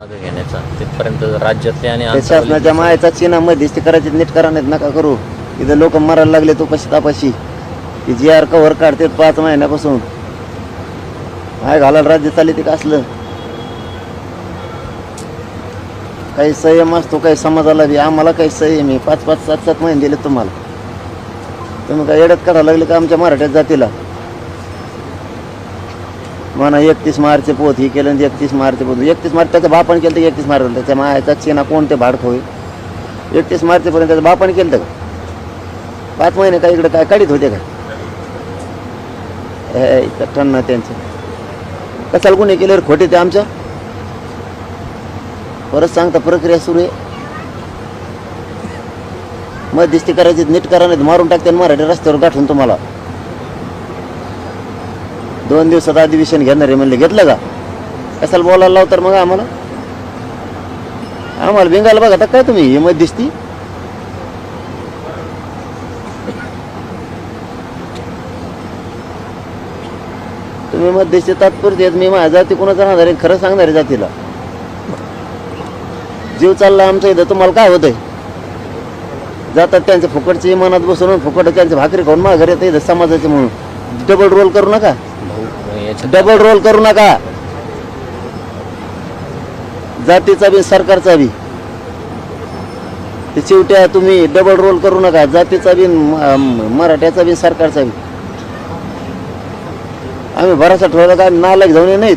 मागं घेण्याचा. तिथपर्यंत राज्यातले आणि त्या आंतरराष्ट्रीय शासनाच्या मायाचा चिन्ह मध्यस्थी करायची नीट करा नाहीत नका करू. इथं लोक मरायला लागले तो पशी तापाशी. की जी आर कव्हर काढते पाच महिन्यापासून. काय घालायला राज्य चालले ते का असलं? काही संयम असतो काही समाजाला बी. आम्हाला काही संयम आहे. पाच पाच सात सात महिने दिले तुम्हाला. तुम्ही काय येड्यात काढायला लागले का आमच्या मराठ्यात जातीला? म्हणा एकतीस मार्च पोत ही केलं एकतीस मार्च पोत. एकतीस मार्च त्याचं बापण केलं एकतीस मार्च त्याच्या मायाचा चेना कोणते भाडक होईल? एकतीस मार्चपर्यंत त्याचं बापण केलं का पाच महिने काय इकडे काय काढीत होते का? हे इथं टन्न त्यांचं. कशाला गुन्हे केले खोटे ते आमच्या? परत सांगता प्रक्रिया सुरू आहे. मध्यस्थी करायची नीट करा नाही मारून टाकते आणि मराठी रस्त्यावर गाठून तुम्हाला. दोन दिवसात अधिवेशन घेणार आहे म्हणले घेतलं का? कशाला बोलायला लाव तर मग आम्हाला? आम्हाला बेंगाला बघा आता काय तुम्ही ही दिसती? तुम्ही मध्यस्थी तात्पुरते मी माझ्या जाती कोणाचा राहणार आहे? खरं सांगणार आहे जातीला. जीव चालला आमच्या इथं तुम्हाला काय होतंय? जातात त्यांच्या फुकटच्या इमानात बसून फुकट त्यांच्या भाकरी खाऊन माघार येतं इथं समाजाचे म्हणून. डबल रोल करू नका. याच्यात डबल रोल करू नका. जातीचा बी सरकारचा बी. ते चिवट्या तुम्ही डबल रोल करू नका. जातीचा बी मराठ्याचा बी सरकारचा बी. आम्ही भरासा ठेवला का नालायक जाऊन नाहीत.